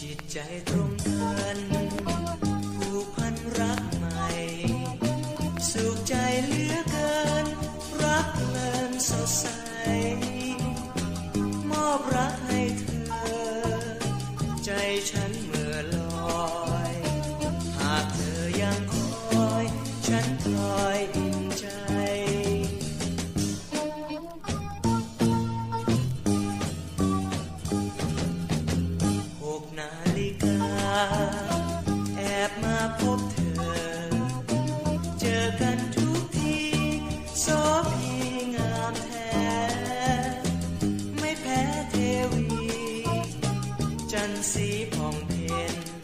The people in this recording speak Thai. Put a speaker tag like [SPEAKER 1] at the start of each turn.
[SPEAKER 1] จิตใจตรงกันผูกพันรักใหม่ สุขใจเลือเกิน รักเลินใส มอบรักให้เธอ ใจฉัน สีผ่องเพน